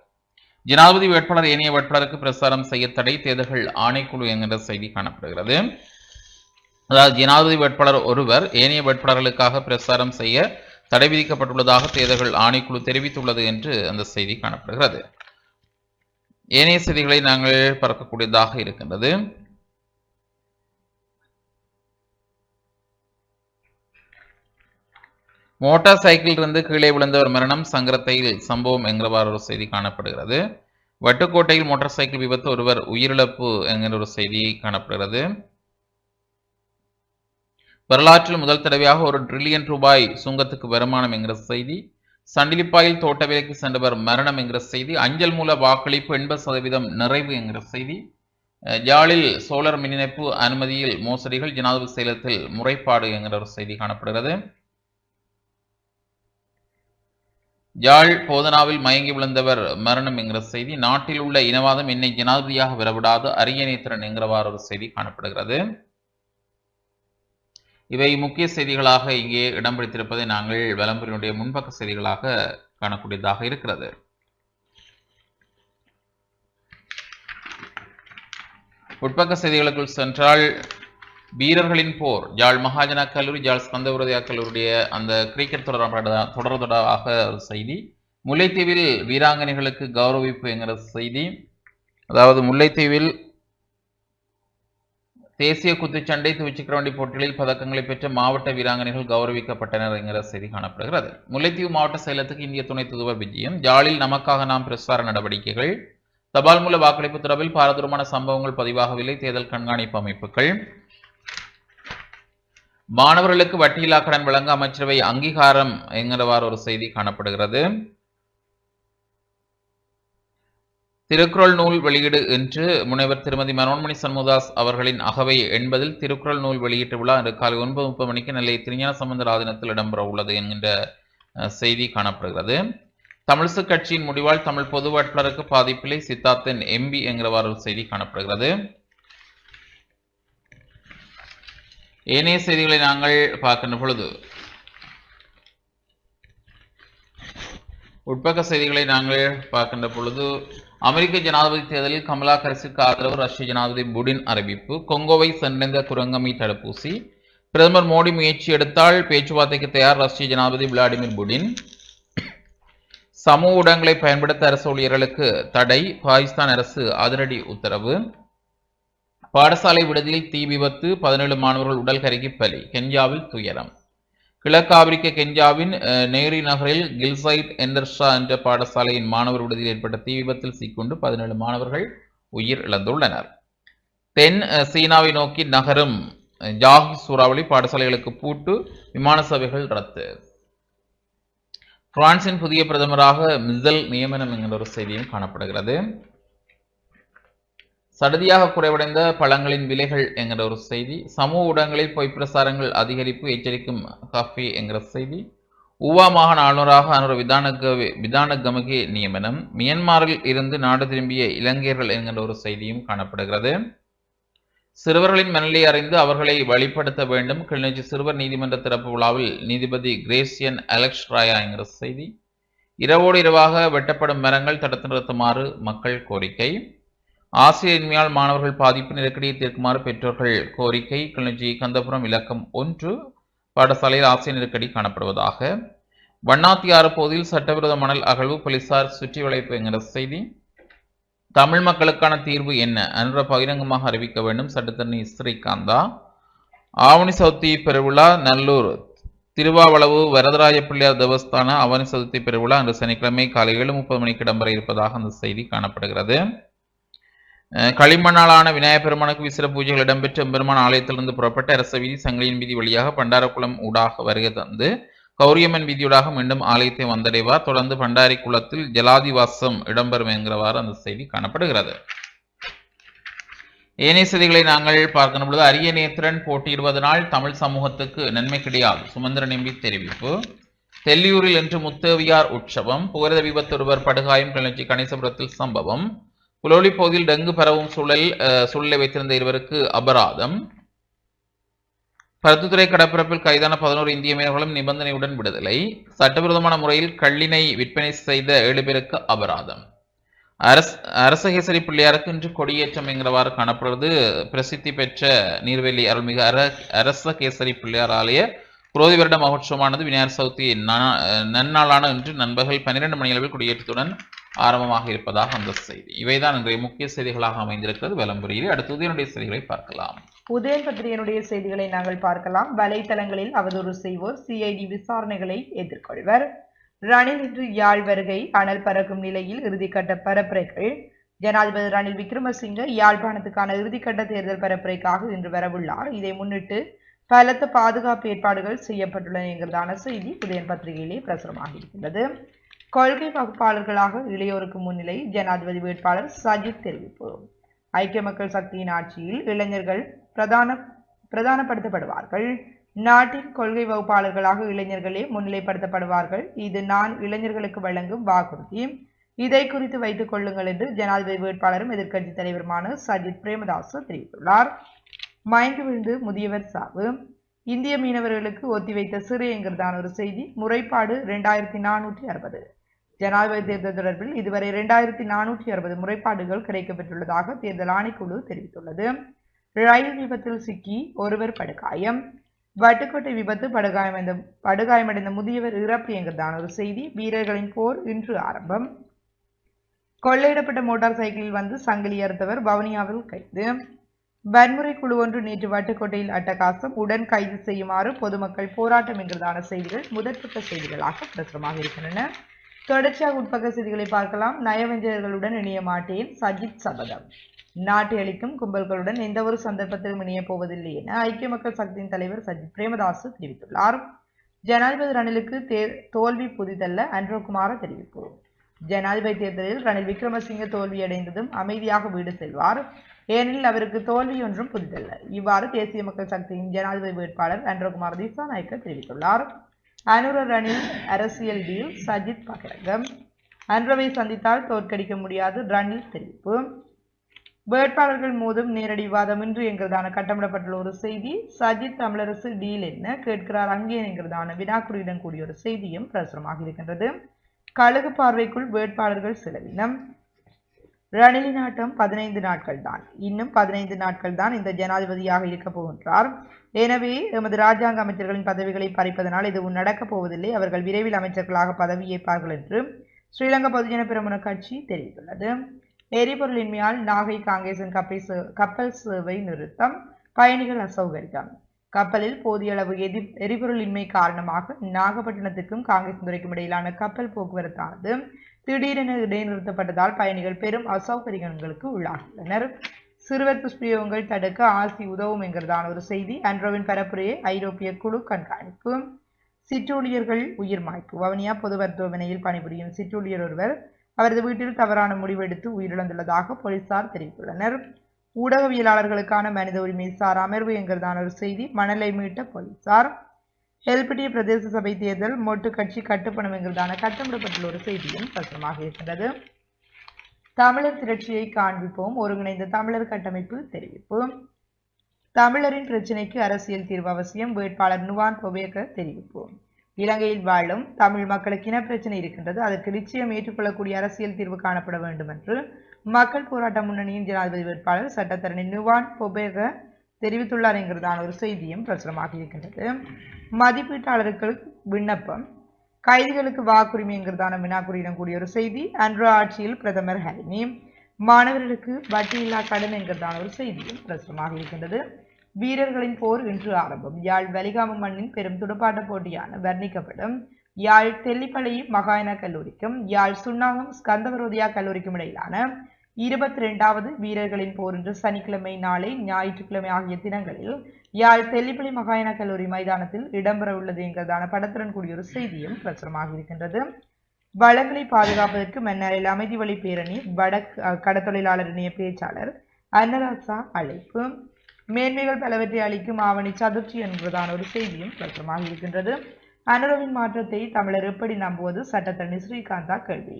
ஜனாதிபதி வேட்பாளர் ஏனைய வேட்பாளருக்கு பிரசாரம் செய்ய தடை தேர்தல்கள் ஆணைக்குழு என்கிற செய்தி காணப்படுகிறது. அதாவது ஜனாதிபதி வேட்பாளர் ஒருவர் ஏனைய வேட்பாளர்களுக்காக பிரசாரம் செய்ய தடை விதிக்கப்பட்டுள்ளதாக தேர்தல்கள் ஆணைக்குழு தெரிவித்துள்ளது என்று அந்த செய்தி காணப்படுகிறது. ஏனைய செய்திகளை நாங்கள் பார்க்கக்கூடியதாக இருக்கின்றது. மோட்டார் சைக்கிள் இருந்து கீழே விழுந்தவர் மரணம் சங்கரத்தையில் சம்பவம் என்கிறவாறு ஒரு செய்தி காணப்படுகிறது. வட்டுக்கோட்டையில் மோட்டார் சைக்கிள் விபத்து ஒருவர் உயிரிழப்பு என்கிற ஒரு செய்தி காணப்படுகிறது. வரலாற்றில் முதல் தடவையாக ஒரு ட்ரில்லியன் ரூபாய் சுங்கத்துக்கு வருமானம் என்கிற செய்தி. சண்டிலிப்பாயில் தோட்ட வேலைக்கு சென்றவர் மரணம் என்கிற செய்தி. அஞ்சல் மூல வாக்களிப்பு எண்பது சதவீதம் நிறைவு என்கிற செய்தி. ஜாலில் யாழில் சோலார் மின் இணைப்பு அனுமதியில் மோசடிகள் ஜனாதிபதி செயலத்தில் முறைப்பாடு என்கிற ஒரு செய்தி காணப்படுகிறது. யாழ் போதனாவில் மயங்கி விழுந்தவர் மரணம் என்கிற செய்தி நாட்டில் உள்ள இனவாதம் என்னை ஜனாதிபதியாக விடவிடாது அரியணைத்திறன் என்கிறவாறு ஒரு செய்தி காணப்படுகிறது. இவை முக்கிய செய்திகளாக இங்கே இடம் பிடித்திருப்பதை நாங்கள் விளம்பரினுடைய முன்பக்க செய்திகளாக காணக்கூடியதாக இருக்கிறது. உட்பக்க செய்திகளுக்குள் சென்றால் வீரர்களின் போர். ஜாழ் மகாஜனா கல்லூரி ஜாழ் ஸ்கந்தவிரதயா கல்லூரிய அந்த கிரிக்கெட் தொடர்பான தொடர் தொடராக ஒரு செய்தி. முல்லைத்தீவில் வீராங்கனைகளுக்கு கௌரவிப்பு என்கிற செய்தி. அதாவது முல்லைத்தீவில் தேசிய குத்துச்சண்டை துவிச்சிக்கரவண்டி போட்டிகளில் பதக்கங்களை பெற்ற மாவட்ட வீராங்கனைகள் கௌரவிக்கப்பட்டனர் என்கிற செய்தி காணப்படுகிறது. முல்லைத்தீவு மாவட்ட செயலத்துக்கு இந்திய துணை தூதுவர் விஜயம். ஜாலில் நமக்காக நாம் பிரசார நடவடிக்கைகள். தபால் மூல வாக்களிப்பு தொடர்பில் பாரதூரமான சம்பவங்கள் பதிவாகவில்லை. தேர்தல் கண்காணிப்பு அமைப்புகள். மாணவர்களுக்கு வட்டியில்லா கடன் வழங்க அமைச்சரவை அங்கீகாரம் என்கிறவாறு ஒரு செய்தி காணப்படுகிறது. திருக்குறள் நூல் வெளியீடு என்று முனைவர் திருமதி மனோன்மணி சண்முதாஸ் அவர்களின் அகவை என்பதில் திருக்குறள் நூல் வெளியீட்டு விழா இன்று காலை ஒன்பது முப்பது மணிக்கு நெல்லை திருஞான சம்பந்தர் ஆதீனத்தில் இடம்பெற உள்ளது என்கின்ற செய்தி காணப்படுகிறது. தமிழிசு கட்சியின் முடிவால் தமிழ் பொது வேட்பாளருக்கு பாதிப்பில்லை சித்தார்த்தன் எம்பி என்கிறவாறு ஒரு செய்தி காணப்படுகிறது. ஏனைய செய்திகளை நாங்கள் பார்க்கின்ற பொழுது உட்பக்க செய்திகளை நாங்கள் பார்க்கின்ற பொழுது அமெரிக்க ஜனாதிபதி தேர்தலில் கமலா ஹாரிஸுக்கு ஆதரவு ரஷ்ய ஜனாதிபதி புடின் அறிவிப்பு கொங்கோவை சென்றடைந்த குரங்கமை தடுப்பூசி பிரதமர் மோடி முயற்சி எடுத்தால் பேச்சுவார்த்தைக்கு தயார் ரஷ்ய ஜனாதிபதி விளாடிமிர் புடின் சமூக ஊடகங்களை பயன்படுத்த அரசு ஊழியர்களுக்கு தடை பாகிஸ்தான் அரசு அதிரடி உத்தரவு பாடசாலை விடுதியில் தீ விபத்து பதினேழு மாணவர்கள் உடல் கருகி பலி கென்யாவில் துயரம். கிழக்கு ஆப்பிரிக்க கென்யாவின் நேரி நகரில் கில்சைட் எண்டர்ஷா என்ற பாடசாலையின் மாணவர் விடுதியில் ஏற்பட்ட தீ விபத்தில் சிக்கொண்டு பதினேழு மாணவர்கள் உயிர் இழந்துள்ளனர் தென் சீனாவை நோக்கி நகரும் ஜாகி சூறாவளி பாடசாலைகளுக்கு பூட்டு விமான சேவைகள் ரத்து. பிரான்சின் புதிய பிரதமராக மிசல் நியமனம் என்கிற ஒரு செய்தியும் காணப்படுகிறது. சடதியாக குறைவடைந்த பழங்களின் விலைகள் என்கிற ஒரு செய்தி சமூக ஊடகங்களில் பொய் பிரசாரங்கள் அதிகரிப்பு எச்சரிக்கும் காஃபி என்கிற செய்தி உவா மாகாண ஆளுநராக அனுர விதானக விதானகமகே நியமனம் மியன்மாரில் இருந்து நாடு திரும்பிய இலங்கையர்கள் என்கிற ஒரு செய்தியும் காணப்படுகிறது. சிறுவர்களின் மனநிலை அறிந்து அவர்களை வழிப்படுத்த வேண்டும். கிளிநொச்சி சிறுவர் நீதிமன்ற திறப்பு விழாவில் நீதிபதி கிரேசியன் அலெக்ஸ் ராயா என்கிற செய்தி இரவோடு இரவாக வெட்டப்படும் மரங்கள் தடுத்து நிறுத்துமாறு மக்கள் கோரிக்கை. ஆசிரியர்மையால் மாணவர்கள் பாதிப்பு நெருக்கடியை தீர்க்குமாறு பெற்றோர்கள் கோரிக்கை. கிளிநொச்சி கந்தபுரம் இலக்கம் ஒன்று பாடசாலையில் ஆசிரியர் நெருக்கடி காணப்படுவதாக. வண்ணாத்தியாறு பகுதியில் சட்டவிரோத மணல் அகழ்வு போலீசார் சுற்றி வளைப்பு என்கிற செய்தி. தமிழ் மக்களுக்கான தீர்வு என்ன? என்ற பகிரங்கமாக அறிவிக்க வேண்டும். சட்டத்தரணி ஸ்ரீகாந்தா. ஆவணி சவுத்தி பெருவிழா நல்லூர். திருவாவளவு வரதராஜ பிள்ளையார் தேவஸ்தான அவனி சதுர்த்தி பெருவிழா அன்று சனிக்கிழமை காலை ஏழு முப்பது மணிக்கு இடம்பெற இருப்பதாக அந்த செய்தி காணப்படுகிறது. களிமண்ணாலான விநாயகப் பெருமானுக்கு விசிற பூஜைகள் இடம்பெற்று எம்பெருமான் ஆலயத்திலிருந்து புறப்பட்ட அரச வீதி சங்கிலியின் வீதி வழியாக பண்டாரக்குளம் ஊடாக வருகை தந்து கௌரியம்மன் வீதியூடாக மீண்டும் ஆலயத்தை வந்தடைவார். தொடர்ந்து பண்டாரி குளத்தில் ஜலாதிவாசம் இடம்பெறும் என்கிறவாறு அந்த செய்தி காணப்படுகிறது. ஏனைய செய்திகளை நாங்கள் பார்க்கிற பொழுது அரிய நேத்திரன் போட்டியிடுவதனால் தமிழ் சமூகத்துக்கு நன்மை கிடையாது. சுமந்திரன் எம்பி தெரிவிப்பு. தெல்லியூரில் இன்று முத்தேவியார் உற்சவம் புகரத விபத்து ஒருவர் படுகாயம் கிளர்ச்சி கணேசபுரத்தில் சம்பவம். புலோலி பகுதியில் டெங்கு பரவும் சூழல் சூழலை வைத்திருந்த இருவருக்கு அபராதம். பருத்துத்துறை கடற்பரப்பில் கைதான பதினோரு இந்திய மீனவர்களும் நிபந்தனையுடன் விடுதலை. சட்டவிரோதமான முறையில் கள்ளினை விற்பனை செய்த ஏழு பேருக்கு அபராதம். அரச அரசகேசரி பிள்ளையாருக்கு இன்று கொடியேற்றம் என்கிறவாறு காணப்படுவது பிரசித்தி பெற்ற நீர்வேலி அருள்மிகு அர அரசகேசரி பிள்ளையார் ஆலய குரோதி வருட மகோற்சவமானது விநாயகர் சதுர்த்தி நா- நன்னாளான இன்று நண்பகல் பன்னிரண்டு மணி அளவில் கொடியேற்றத்துடன் ஆரம்பமாக இருப்பதாக அந்த செய்தி. இவைதான் இன்றைய முக்கிய செய்திகளாக அமைந்திருக்கிறது. விளம்பரியில் அடுத்து உதயனுடைய செய்திகளை பார்க்கலாம்.
உதயன் பத்திரிகையினுடைய செய்திகளை நாங்கள் பார்க்கலாம். வலைத்தளங்களில் அவதூறு செய்வோர் சிஐடி விசாரணைகளை எதிர்கொள்வர். ரணில் இன்று யாழ் வருகை அனல் பறக்கும் நிலையில் இறுதிக்கட்ட பரப்புரைகள். ஜனாதிபதி ரணில் விக்ரமசிங்க யாழ்ப்பாணத்துக்கான இறுதிக்கட்ட தேர்தல் பரப்புரைக்காக இன்று வரவுள்ளார். இதை முன்னிட்டு பலத்த பாதுகாப்பு ஏற்பாடுகள் செய்யப்பட்டுள்ளன என்கிறதான செய்தி உதயன் பத்திரிகையிலே பிரசுரமாக இருக்கின்றது. கொள்கை வகுப்பாளர்களாக இளையோருக்கு முன்னிலை ஜனாதிபதி வேட்பாளர் சஜித் தெரிவிப்பு ஐக்கிய மக்கள் சக்தியின் ஆட்சியில் இளைஞர்கள் பிரதான பிரதானப்படுத்தப்படுவார்கள். நாட்டின் கொள்கை வகுப்பாளர்களாக இளைஞர்களே முன்னிலைப்படுத்தப்படுவார்கள். இது நான் இளைஞர்களுக்கு வழங்கும் வாக்குறுதி. இதை குறித்து வைத்துக் கொள்ளுங்கள் என்று ஜனாதிபதி வேட்பாளரும் எதிர்க்கட்சி தலைவருமான சஜித் பிரேமதாஸ் தெரிவித்துள்ளார். மயங்கி விழுந்து முதியவர் சாவு. இந்திய மீனவர்களுக்கு ஒத்திவைத்த சிறு என்கிறதான ஒரு செய்தி. முறைப்பாடு இரண்டாயிரத்தி நானூற்றி அறுபது. ஜனாதிபதி தேர்தல் தொடர்பில் இதுவரை இரண்டாயிரத்தி நானூற்றி அறுபது முறைப்பாடுகள் கிடைக்கப்பெற்றுள்ளதாக தேர்தல் ஆணைக்குழு தெரிவித்துள்ளது. ரயில் விபத்தில் சிக்கி ஒருவர் படுகாயம். வட்டுக்கோட்டை விபத்து படுகாயமடைந்த படுகாயமடைந்த முதியவர் இறப்பு என்கிறதான ஒரு செய்தி வீரர்களின் போர் இன்று ஆரம்பம். கொள்ளையிடப்பட்ட மோட்டார் சைக்கிளில் வந்து சங்கிலி அறுத்தவர் வவுனியாவில் கைது. வன்முறை குழு ஒன்று நேற்று வட்டுக்கோட்டையில் அட்டகாசம் உடன் கைது செய்யுமாறு பொதுமக்கள் போராட்டம் என்கிறதான செய்திகள் முதற்பட்ட செய்திகளாக பிரசுரமாக இருக்கின்றன. தொடர்ச்சியாக உட்பக்க செய்திகளை பார்க்கலாம். நயவஞ்சகர்களுடன் இணைய மாட்டேன். சஜித் சபதம். நாட்டை அளிக்கும் கும்பல்களுடன் எந்த ஒரு சந்தர்ப்பத்திலும் இணையப் போவதில்லை என ஐக்கிய மக்கள் சக்தியின் தலைவர் சஜித் பிரேமதாஸ் தெரிவித்துள்ளார். ஜனாதிபதி ரணிலுக்கு தே- தோல்வி புதிதல்ல அன்ரோகுமார தெரிவிப்பு. ஜனாதிபதி தேர்தலில் ரணில் விக்ரமசிங்க தோல்வியடைந்ததும் அமைதியாக வீடு செல்வார். ஏனெனில் அவருக்கு தோல்வி ஒன்றும் புதிதல்ல. இவ்வாறு தேசிய மக்கள் சக்தியின் ஜனாதிபதி வேட்பாளர் அன்ரோகுமார் திசாநாயக்க தெரிவித்துள்ளார். அனுர ரணில் அரசியல் டீல் சஜித் பகிரங்கம். அன்றவை சந்தித்தால் தோற்கடிக்க முடியாது ரணில் தெரிவிப்பு. வேட்பாளர்கள் மோதும் நேரடி விவாதமின்றி என்கிறதான கட்டமிடப்பட்டுள்ள ஒரு செய்தி. சஜித் தமிழரசு டீல் என்ன கேட்கிறார் அங்கே என்கிறதான வினாக்குறியுடன் கூடிய ஒரு செய்தியும் பிரசுரமாக இருக்கின்றது. கழுகு பார்வைக்குள் வேட்பாளர்கள் செலவினம். ரணிலின் ஆட்டம் பதினைந்து நாட்கள் தான் இன்னும் பதினைந்து நாட்கள் தான் இந்த ஜனாதிபதியாக இருக்க போகின்றார். எனவே எமது ராஜாங்க அமைச்சர்களின் பதவிகளை பறிப்பதனால் எதுவும் நடக்கப் போவதில்லை. அவர்கள் விரைவில் அமைச்சர்களாக பதவியேற்பார்கள் என்று ஸ்ரீலங்கா பொதுஜன பிரமுன கட்சி தெரிவித்துள்ளது. எரிபொருளின்மையால் நாகை காங்கேசன் கப்பல் கப்பல் சேவை நிறுத்தம் பயணிகள் அசௌகரியம். கப்பலில் போதிய அளவு எதி எரிபொருளின்மை காரணமாக நாகப்பட்டினத்துக்கும் காங்கேசன்துறைக்கும் இடையிலான கப்பல் போக்குவரத்தானது திடீரென இடைநிறுத்தப்பட்டதால் பயணிகள் பெரும் அசௌகரியங்களுக்கு உள்ளாகியுள்ளனர். சிறுவர் துஷ்பிரயோகங்கள் தடுக்க ஆசி உதவும் என்கிறதான ஒரு செய்தி. அன்றோவின் பரப்புரையை ஐரோப்பிய குழு கண்காணிப்பு. சிற்றூழியர்கள் உயிர் மாய்ப்பு. வவுனியா பொது மருத்துவமனையில் பணிபுரியும் சிற்றூழியர் ஒருவர் அவரது வீட்டில் தவறான முடிவெடுத்து உயிரிழந்துள்ளதாக போலீசார் தெரிவித்துள்ளனர். ஊடகவியலாளர்களுக்கான மனித உரிமை சார் அமர்வு என்கிறதான ஒரு செய்தி மணலை மீட்ட போலீசார். எல்பிடி பிரதேச சபை தேர்தல் மொட்டு கட்சி கட்டுப்பணம் என்கிறதான கட்டமிடப்பட்டுள்ள ஒரு செய்தியும் பிரசுரமாக இருக்கின்றது. தமிழர் திரட்சியை காண்பிப்போம். ஒருங்கிணைந்த தமிழர் கட்டமைப்பு தெரிவிப்பு. தமிழரின் பிரச்சினைக்கு அரசியல் தீர்வு அவசியம். வேட்பாளர் நுவான் பொபேக தெரிவிப்பு. இலங்கையில் வாழும் தமிழ் மக்களுக்கு இனப்பிரச்சனை இருக்கின்றது. அதற்கு நிச்சயம் ஏற்றுக்கொள்ளக்கூடிய அரசியல் தீர்வு காணப்பட வேண்டும் என்று மக்கள் போராட்ட முன்னணியின் ஜனாதிபதி வேட்பாளர் சட்டத்தரணி நுவான் பொபேக தெரிவித்துள்ளார் என்கிறதான ஒரு செய்தியும் பிரசுரமாக இருக்கின்றது. மதிப்பீட்டாளர்களுக்கு விண்ணப்பம் கைதிகளுக்கு வாக்குரிமை என்கிறதான வினாக்குறியிடம் கூடிய ஒரு செய்தி. அன்று ஆட்சியில் பிரதமர் ஹரிமி மாணவர்களுக்கு வட்டியில்லா கடன் என்கிறதான ஒரு செய்தியும் பிரசுரமாக இருக்கின்றது. வீரர்களின் போர் இன்று ஆரம்பம். யாழ் வலிகாம மண்ணின் பெரும் துடுப்பாட்ட போட்டியான வர்ணிக்கப்படும் யாழ் தெல்லிப்பள்ளி மகாயன கல்லூரிக்கும் யாழ் சுண்ணாகம் ஸ்கந்தவரோதியா கல்லூரிக்கும் இடையிலான இருபத்தி ரெண்டாவது வீரர்களின் போர் என்று சனிக்கிழமை நாளை ஞாயிற்றுக்கிழமை ஆகிய தினங்களில் யாழ் தெல்லிப்பள்ளி மகாயன கல்லூரி மைதானத்தில் இடம்பெற உள்ளது என்கிறதான படத்துடன் கூடிய ஒரு செய்தியும் பிரசுரமாக இருக்கின்றது. வளங்களை பாதுகாப்பதற்கு மன்னரில் அமைதி வழி பேரணி வடக் அஹ், கடத்தொழிலாளர் இணைய பேச்சாளர் அன்னராசா அழைப்பு. மேன்மைகள் பலவற்றை அளிக்கும் ஆவணி சதுர்த்தி என்பதான ஒரு செய்தியும் பிரசுரமாக இருக்கின்றது. அனுரவின் மாற்றத்தை தமிழர் எப்படி நம்புவது? சட்டத்தரணி ஸ்ரீகாந்தா கேள்வி.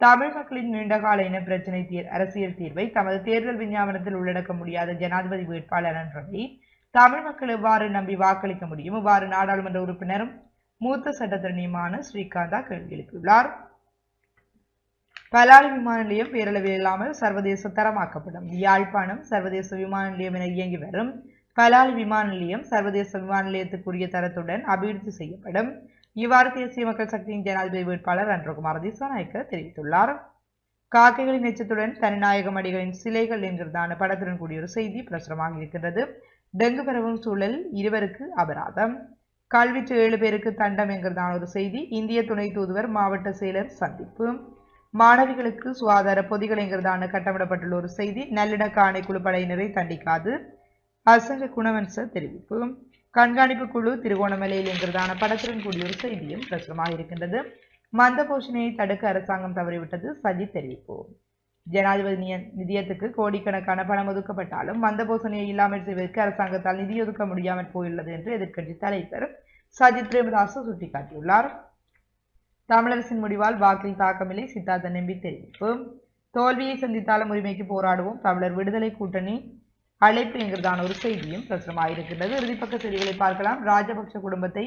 தமிழ் மக்களின் நீண்டகால இன பிரச்சினை தீர் அரசியல் தீர்வை தமது தேர்தல் விஞ்ஞாபனத்தில் உள்ளடக்க முடியாத ஜனாதிபதி வேட்பாளர் என்றதை தமிழ் மக்கள் எவ்வாறு நம்பி வாக்களிக்க முடியும்? இவ்வாறு நாடாளுமன்ற உறுப்பினரும் மூத்த சட்டத்தரணியுமான ஸ்ரீகாந்தா கேள்வி எழுப்பியுள்ளார். பலாலி விமான நிலையம் பேரளவில் இல்லாமல் சர்வதேச தரமாக்கப்படும். யாழ்ப்பாணம் சர்வதேச விமான நிலையம் என இயங்கி வரும் பலாலி விமான நிலையம் சர்வதேச விமான நிலையத்துக்குரிய தரத்துடன் அபிவிருத்தி செய்யப்படும். இவ்வாறு தேசிய மக்கள் சக்தியின் ஜனாதிபதி வேட்பாளர் அன்றகுமார் திசாநாயக்க தெரிவித்துள்ளார். காக்கைகளின் எச்சத்துடன் தனிநாயகம் அடிகளின் சிலைகள் என்கிறதான படத்துடன் கூடிய ஒரு செய்தி பிரசுரமாக இருக்கின்றது. டெங்கு பரவும் சூழல் இருவருக்கு அபராதம். கல்விற்று ஏழு பேருக்கு தண்டம் என்கிறதான ஒரு செய்தி இந்திய துணை தூதுவர் மாவட்ட செயலர் சந்திப்பு. மாணவிகளுக்கு சுகாதார பொதிகள் என்கிறதான கட்டமிடப்பட்டுள்ள ஒரு செய்தி நல்லிணக்க ஆணைக்குழு படையினரை தண்டிக்காது. அசங்க குணவன்ச தெரிவிப்பு. கண்காணிப்பு குழு திருகோணமலையில் என்கிறதான படத்துடன் கூடிய ஒரு செய்தியும் பிரசுரமாக இருக்கின்றது மந்த போஷணையை தடுக்க அரசாங்கம் தவறிவிட்டது சஜித் தெரிவிப்பு. ஜனாதிபதி நிதியத்துக்கு கோடிக்கணக்கான பணம் ஒதுக்கப்பட்டாலும் மந்த போஷணையை இல்லாமல் செய்வதற்கு அரசாங்கத்தால் நிதி ஒதுக்க முடியாமல் போயுள்ளது என்று எதிர்க்கட்சி தலைவர் சஜித் பிரேமதாசு சுட்டிக்காட்டியுள்ளார். தமிழரசின் முடிவால் வாக்கில் தாக்கமில்லை சித்தார்த்த நம்பி தெரிவிப்பு. தோல்வியை சந்தித்தாலும் உரிமைக்கு போராடுவோம். தமிழர் விடுதலை கூட்டணி அழைப்புங்கிறதான ஒரு செய்தியும் பிரசுரமாயிருக்கின்றது. இறுதிப்பக்க செய்திகளை பார்க்கலாம். ராஜபக்ஷ குடும்பத்தை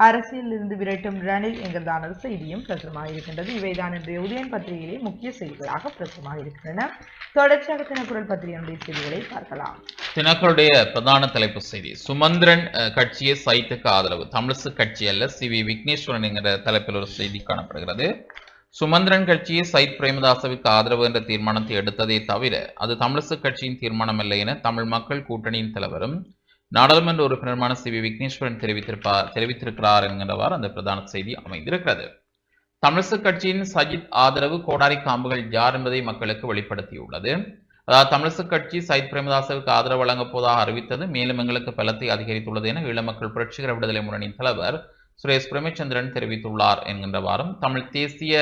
அரசியலில் இருந்து விரட்டும் ரணில் என்கிறதான ஒரு செய்தியும் பிரசுரமாயிருக்கின்றது. இவைதான் இன்றைய உதயன் பத்திரிகையிலே முக்கிய செய்திகளாக பிரசுரமாயிருக்கின்றன. தொடர்ச்சியாக தினக்குரல் பத்திரிகையினுடைய செய்திகளை பார்க்கலாம்.
தினக்களுடைய பிரதான தலைப்பு செய்தி. சுமந்திரன் அஹ், கட்சியை சைத்துக்கு ஆதரவு. தமிழிசு கட்சி அல்ல சி வி விக்னேஸ்வரன் என்கிற தலைப்பில் ஒரு செய்தி காணப்படுகிறது. சுமந்திரன் கட்சியை சைத் பிரேமதாசவுக்கு ஆதரவு என்ற தீர்மானத்தை எடுத்ததே தவிர அது தமிழிசு கட்சியின் தீர்மானம் அல்ல என தமிழ் மக்கள் கூட்டணியின் தலைவரும் நாடாளுமன்ற உறுப்பினருமான சி வி விக்னேஸ்வரன் தெரிவித்திருப்பார் தெரிவித்திருக்கிறார் என்கிறவாறு அந்த பிரதான செய்தி அமைந்திருக்கிறது. தமிழிசு கட்சியின் சஜித் ஆதரவு கோடாரி காம்புகள் யார் என்பதை மக்களுக்கு வெளிப்படுத்தியுள்ளது. அதாவது தமிழிசு கட்சி சயித் பிரேமதாசவுக்கு ஆதரவு வழங்கப் போவதாக அறிவித்தது மேலும் எங்களுக்கு பலத்தை அதிகரித்துள்ளது என ஈழ மக்கள் புரட்சிகர விடுதலை முன்னணியின் தலைவர் சுரேஷ் பிரேமச்சந்திரன் தெரிவித்துள்ளார் என்கின்றவாறும் தமிழ் தேசிய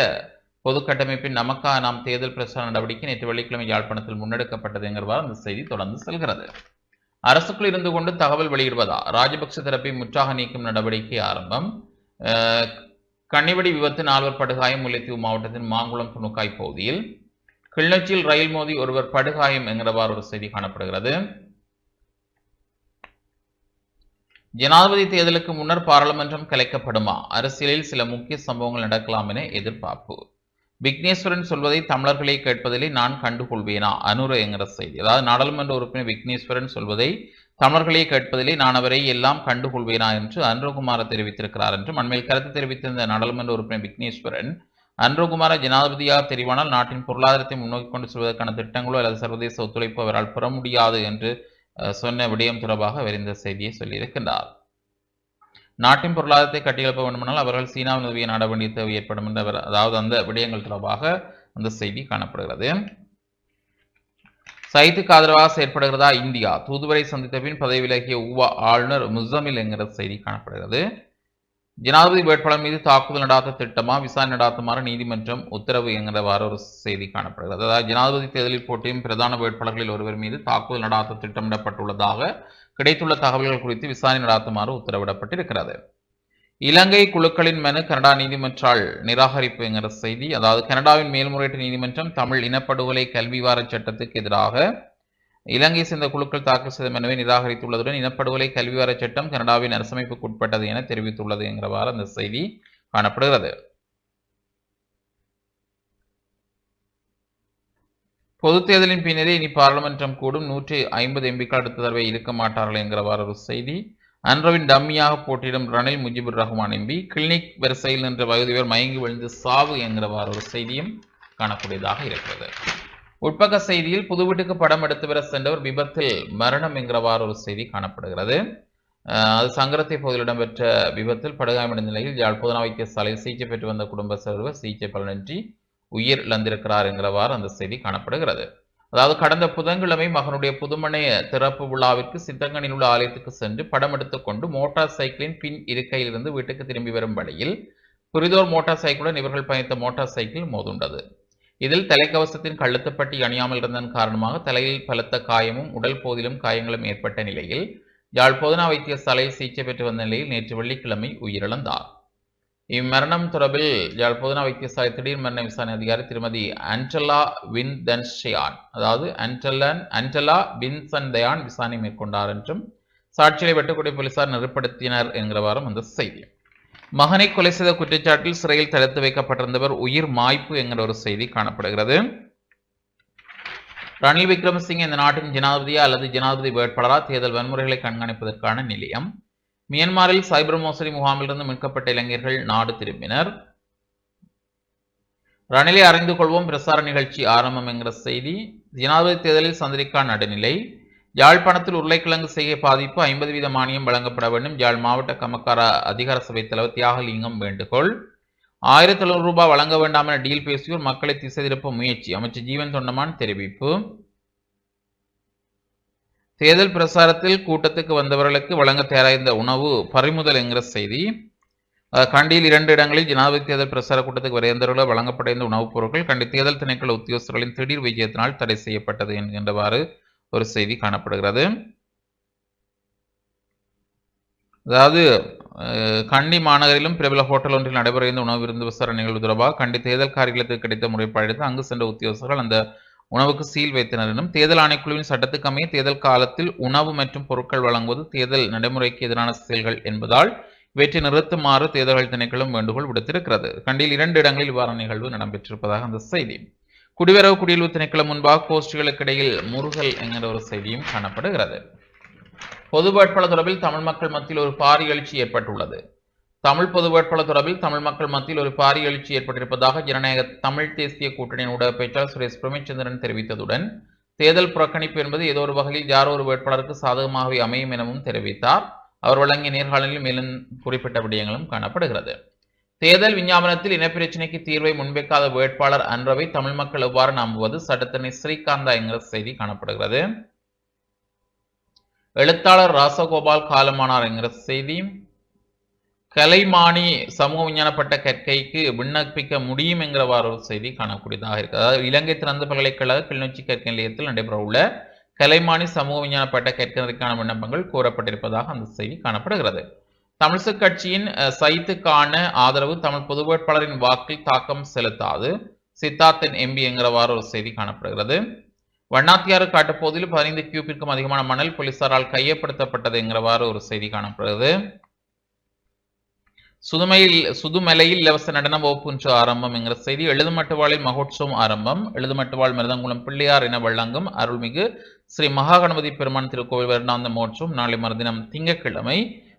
பொது கட்டமைப்பின் நமக்கா நாம் தேர்தல் பிரச்சார நடவடிக்கை நேற்று வெள்ளிக்கிழமை யாழ்ப்பாணத்தில் முன்னெடுக்கப்பட்டது என்கிறவாறு அந்த செய்தி தொடர்ந்து செல்கிறது. அரசுக்குள் இருந்து கொண்டு தகவல் வெளியிடுவதா? ராஜபக்ச தரப்பை முற்றாக நீக்கும் நடவடிக்கை ஆரம்பம். அஹ், கன்னிவடி விபத்து நால்வர் படுகாயம் முல்லைத்தீவு மாவட்டத்தின் மாங்குளம் துணுக்காய் பகுதியில். கிள்ளச்சியில் ரயில் மோதி ஒருவர் படுகாயம் என்கிறவாறு ஒரு செய்தி காணப்படுகிறது. ஜனாதிபதி தேர்தலுக்கு முன்னர் பாராளுமன்றம் கலைக்கப்படுமா? அரசியலில் சில முக்கிய சம்பவங்கள் நடக்கலாம் என எதிர்பார்ப்பு. விக்னேஸ்வரன் சொல்வதை தமிழர்களே கேட்பதிலே நான் கண்டுகொள்வேனா? அனுர என்கிற செய்தி. அதாவது நாடாளுமன்ற உறுப்பினர் விக்னேஸ்வரன் சொல்வதை தமிழர்களே கேட்பதிலே நான் அவரை எல்லாம் கண்டுகொள்வேனா என்று அன்ரகுமார தெரிவித்திருக்கிறார் என்று அண்மையில் கருத்து தெரிவித்திருந்த நாடாளுமன்ற உறுப்பினர் விக்னேஸ்வரன் அன்ரகுமார ஜனாதிபதியாக தெரிவானால் நாட்டின் பொருளாதாரத்தை முன்னோக்கி கொண்டு செல்வதற்கான திட்டங்களோ அல்லது சர்வதேச ஒத்துழைப்பு அவரால் பெற முடியாது என்று சொன்ன விடயம் தொடர்பாக அவர் இந்த செய்தியை சொல்லியிருக்கின்றார். நாட்டின் பொருளாதாரத்தை கட்டியெழுப்ப வேண்டுமானால் அவர்கள் சீனாவின் உதவியை நாட வேண்டிய தேவை ஏற்படும் என்று அவர் அதாவது அந்த விடயங்கள் தொடர்பாக அந்த செய்தி காணப்படுகிறது. சைத்துக்கு ஆதரவாக செயற்படுகிறதா இந்தியா? தூதுவரை சந்தித்த பின் பதவி விலகிய உவா ஆளுநர் முசமில் என்கிற செய்தி காணப்படுகிறது. ஜனாதிபதி வேட்பாளர் மீது தாக்குதல் நடாத்த திட்டமா விசாரணை நடாத்துமாறு நீதிமன்றம் உத்தரவு என்கிறவாறு ஒரு செய்தி காணப்படுகிறது. அதாவது ஜனாதிபதி தேர்தலில் போட்டியும் பிரதான வேட்பாளர்களில் ஒருவர் மீது தாக்குதல் நடாத்த திட்டமிடப்பட்டுள்ளதாக கிடைத்துள்ள தகவல்கள் குறித்து விசாரணை நடாத்துமாறு உத்தரவிடப்பட்டிருக்கிறது. இலங்கை குழுக்களின் மனு கனடா நீதிமன்றால் நிராகரிப்பு என்கிற செய்தி அதாவது கனடாவின் மேல்முறையீட்டு நீதிமன்றம் தமிழ் இனப்படுகொலை கல்வி வார சட்டத்துக்கு எதிராக இலங்கை சேர்ந்த குழுக்கள் தாக்கல் செய்த மனுவை நிராகரித்துள்ளதுடன் இனப்படுகொலை கல்வி வர சட்டம் கனடாவின் அரசமைப்புக்கு உட்பட்டது என தெரிவித்துள்ளது என்கிறவாறு அந்த செய்தி காணப்படுகிறது. பொதுத் தேர்தலின் பின்னரே இனி பாராளுமன்றம் கூடும். நூற்றி ஐம்பது எம்பிக்கள் அடுத்த தடவை இருக்க மாட்டார்கள் என்கிறவாறு ஒரு செய்தி. அன்றவின் டம்மியாக போட்டியிடும் ரணில் முஜிபுர் ரஹ்மான் எம்பி கிளினிக் வரிசையில் நின்ற வயதுவர் மயங்கி விழுந்து சாவு என்கிறவாறு ஒரு செய்தியும் காணக்கூடியதாக இருக்கிறது. உட்பக்க செய்தியில் புது வீட்டுக்கு படம் எடுத்து வர சென்றவர் விபத்தில் மரணம் என்கிறவாறு ஒரு செய்தி காணப்படுகிறது. அது சங்கரத்தை பகுதியில் இடம்பெற்ற விபத்தில் படுகாயமடைந்த நிலையில் யாழ் பொதுநா வைத்தியசாலையில் சிகிச்சை பெற்று வந்த குடும்ப ஒருவர் சிகிச்சை பலனின்றி உயிர் இழந்திருக்கிறார் என்கிறவாறு அந்த செய்தி காணப்படுகிறது. அதாவது கடந்த புதன்கிழமை மகனுடைய புதுமனை திறப்பு விழாவிற்கு சித்தங்கனில் உள்ள ஆலயத்துக்கு சென்று படம் எடுத்துக்கொண்டு மோட்டார் சைக்கிளின் பின் இருக்கையிலிருந்து வீட்டுக்கு திரும்பி வரும் வழியில் புரிதோர் மோட்டார் சைக்கிளுடன் இவர்கள் பயணித்த மோட்டார் சைக்கிள் மோதுண்டது. இதில் தலைக்கவசத்தின் கழுத்துப்பட்டி அணியாமல் இருந்ததன் காரணமாக தலையில் பலத்த காயமும் உடல் போதிலும் காயங்களும் ஏற்பட்ட நிலையில் யாழ் போதனா வைத்தியசாலையில் சிகிச்சை பெற்று வந்த நிலையில் நேற்று வெள்ளிக்கிழமை உயிரிழந்தார். இம்மரணம் தொடர்பில் யாழ் போதனா வைத்தியசாலை திடீர் மரண விசாரணை அதிகாரி திருமதி அன்டலா வின்தன்ஷியான் அதாவது அன்டலன் அன்டலா வின்சன்தயான் விசாரணை மேற்கொண்டார் என்றும் சாட்சியை வெட்டுக்குடி போலீசார் நெருப்படுத்தினர் என்கிறவாறும் அந்த செய்தி. மகனை கொலை செய்த குற்றச்சாட்டில் சிறையில் தடுத்து வைக்கப்பட்டிருந்தவர் உயிர் மாய்ப்பு என்கிற ஒரு செய்தி காணப்படுகிறது. ரணில் விக்ரமசிங் இந்த நாட்டின் ஜனாதிபதியா அல்லது ஜனாதிபதி வேட்பாளரா? தேர்தல் வன்முறைகளை கண்காணிப்பதற்கான நிலையம். மியான்மரில் சைபர் மோசடி முகாமிலிருந்து மீட்கப்பட்ட இளைஞர்கள் நாடு திரும்பினர். ரணிலை அறிந்து கொள்வோம் பிரசார நிகழ்ச்சி ஆரம்பம் என்கிற செய்தி. ஜனாதிபதி தேர்தலில் சந்திரிகா நடுநிலை. யாழ்ப்பாணத்தில் உருளைக்கிழங்கு செய்ய பாதிப்பு ஐம்பது வீத மானியம் வழங்கப்பட வேண்டும். யாழ் மாவட்ட கமக்கார அதிகார சபை தலைவர் தியாகலிங்கம் வேண்டுகோள். ஆயிரத்தி எழுநூறு ரூபாய் வழங்க வேண்டாம் என டீல் பேசியோர் மக்களை திசை திருப்ப முயற்சி. அமைச்சர் ஜீவன் தொண்டமான் தெரிவிப்பு. தேர்தல் பிரசாரத்தில் கூட்டத்துக்கு வந்தவர்களுக்கு வழங்க தயாராயிருந்த உணவு பறிமுதல் என்கிற செய்தி. கண்டியில் இரண்டு இடங்களில் ஜனாதிபதி தேர்தல் பிரசார கூட்டத்துக்கு வரைந்தவர்கள் வழங்கப்பட்ட இந்த உணவுப் பொருட்கள் கண்டி தேர்தல் திணைக்கள உத்தியோகஸ்தர்களின் திடீர் விஜயத்தினால் தடை செய்யப்பட்டது என்கின்றவாறு ஒரு செய்தி காணப்படுகிறது. அதாவது கண்டி மாநகரிலும் பிரபல ஹோட்டல் ஒன்றில் நடைபெற இருந்த உணவு விருந்து விசாரணை நிகழ்வு தொடர்பாக கண்டி தேர்தல் காரியங்களுக்கு கிடைத்த முறைப்பாடு அங்கு சென்ற உத்தியோகஸ்தர்கள் அந்த உணவுக்கு சீல் வைத்தனர். எனும் தேர்தல் ஆணைக்குழுவின் சட்டத்துக்கு அமைய தேர்தல் காலத்தில் உணவு மற்றும் பொருட்கள் வழங்குவது தேர்தல் நடைமுறைக்கு எதிரான செயல்கள் என்பதால் இவற்றை நிறுத்துமாறு தேர்தல்கள் திணைக்களும் வேண்டுகோள் விடுத்திருக்கிறது. கண்டியில் இரண்டு இடங்களில் இவ்வாறான நிகழ்வு நடைபெற்றிருப்பதாக அந்த செய்தி. குடிவரவு குடியுரிமை திணைக்களம் முன்பாக போஸ்டுகளுக்கு இடையில் முருகல் என்கிற ஒரு செய்தியும் காணப்படுகிறது. பொது வேட்பாளர் தொடர்பில் தமிழ் மக்கள் மத்தியில் ஒரு பாரிய எழுச்சி ஏற்பட்டுள்ளது. தமிழ் பொது வேட்பாளர் தொடர்பில் தமிழ் மக்கள் மத்தியில் ஒரு பாரிய எழுச்சி ஏற்பட்டிருப்பதாக ஜனநாயக தமிழ் தேசிய கூட்டணியின் ஊடக பேச்சாளர் சுரேஷ் பிரமேச்சந்திரன் தெரிவித்ததுடன் தேர்தல் புறக்கணிப்பு என்பது ஏதோ ஒரு வகையில் யாரோ ஒரு வேட்பாளருக்கு சாதகமாகவே அமையும் எனவும் தெரிவித்தார். அவர் வழங்கிய நேர்காணலில் மேலும் குறிப்பிட்ட விடயங்களும் காணப்படுகிறது. தேர்தல் விஞ்ஞாபனத்தில் இனப்பிரச்சினைக்கு தீர்வை முன்வைக்காத வேட்பாளர் அன்றவை தமிழ் மக்கள் எவ்வாறு நம்புவது? சட்டத்தனை ஸ்ரீகாந்தா என்கிற செய்தி காணப்படுகிறது. எழுத்தாளர் ராசகோபால் காலமானார் என்கிற செய்தி. கலைமானி சமூக விஞ்ஞானப்பட்ட கற்கைக்கு விண்ணப்பிக்க முடியும் என்கிறவாறு ஒரு செய்தி காணக்கூடியதாக இருக்கு அதாவது இலங்கை திறந்த பல்கலைக்கழக கிளிநொச்சி கற்கை நிலையத்தில் நடைபெற உள்ள கலைமானி சமூக விஞ்ஞானப்பட்ட கற்கிறதுக்கான விண்ணப்பங்கள் கூறப்பட்டிருப்பதாக அந்த செய்தி காணப்படுகிறது. தமிழிசை கட்சியின் சைத்துக்கான ஆதரவு தமிழ் பொது வேட்பாளரின் வாக்கில் தாக்கம் செலுத்தாது. சித்தார்த்தன் எம்பி என்கிறவாறு ஒரு செய்தி காணப்படுகிறது. வண்ணாத்தியாறு காட்டுப்போதில் பதினைந்து கியூபிற்கும் அதிகமான மணல் போலீசாரால் கையப்படுத்தப்பட்டது என்கிறவாறு ஒரு செய்தி காணப்படுகிறது. சுதுமையில் சுதுமலையில் இலவச நடன வகுப்பு ஆரம்பம் என்கிற செய்தி எழுதுமட்டுவாளில் மகோற்சவம் ஆரம்பம் எழுதுமட்டுவாள் மருதங்குளம் பிள்ளையார் என வழங்கும் அருள்மிகு ஸ்ரீ மகாகணபதி பெருமான் திருக்கோவில் வருடாந்த மோட்சம் நாளை மறுதினம் திங்கட்கிழமை.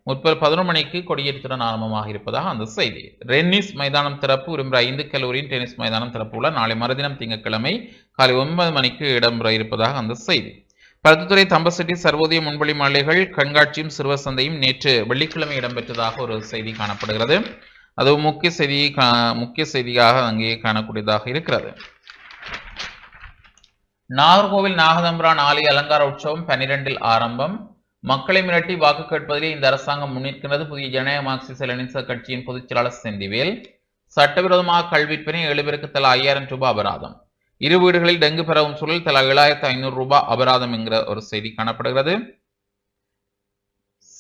முற்பகல் பதினொரு மணிக்கு கொடியேற்றத்துடன் ஆரம்பமாக இருப்பதாக அந்த செய்தி. ரென்னிஸ் மைதானம் திறப்பு விரும்புகிற ஐந்து கல்லூரியின் டென்னிஸ் மைதானம் திறப்பு உள்ள நாளை மறுதினம் திங்கட்கிழமை காலை ஒன்பது மணிக்கு இடம்பெற இருப்பதாக அந்த செய்தி. பருத்தித்துறை தம்பசிட்டி சர்வோதய முன்பொழி மாலைகள் கண்காட்சியும் சிறுவர் சந்தையும் நேற்று வெள்ளிக்கிழமை இடம்பெற்றதாக ஒரு செய்தி காணப்படுகிறது. அது முக்கிய செய்தி கா- முக்கிய செய்தியாக அங்கே காணக்கூடியதாக இருக்கிறது. நாகர்கோவில் நாகதம்பரான் ஆலய அலங்கார உற்சவம் பன்னிரெண்டில் ஆரம்பம். மக்களை மிரட்டி வாக்கு கேட்பதில் இந்த அரசாங்கம் முன்னிற்கின்றது. புதிய ஜனநாயக மார்க்சிஸ்ட் லெனிச கட்சியின் பொதுச் செயலாளர் செந்திவேல். சட்டவிரோதமாக கல்விற்பனை ஏழு பேருக்கு தலா ஐயாயிரம் ரூபாய் அபராதம். இரு வீடுகளில் டெங்கு பரவும் சூழல் தலா ஏழாயிரத்து ஐநூறு ரூபாய் அபராதம் என்கிற ஒரு செய்தி காணப்படுகிறது.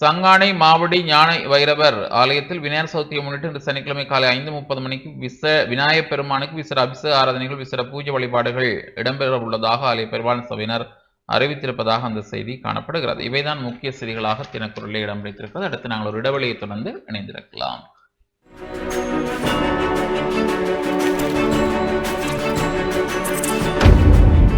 சங்கானை மாவடி ஞான வைரவர் ஆலயத்தில் விநாயகர் சதுர்த்தியை முன்னிட்டு இன்று சனிக்கிழமை காலை ஐந்து முப்பது மணிக்கு விச விநாயகப் பெருமானுக்கு விசிற அபிஷேக ஆராதனைகள் விசிற பூஜை வழிபாடுகள் இடம்பெற உள்ளதாக ஆலய பெருமாள் சபையினர் அறிவித்திருப்பதாக அந்த செய்தி காணப்படுகிறது. இவைதான் முக்கிய செய்திகளாக தினக்குரலில் இடம் பிடித்திருக்கிறது அடுத்து நாங்கள் ஒரு இடைவெளியை தொடர்ந்து இணைந்திருக்கலாம்.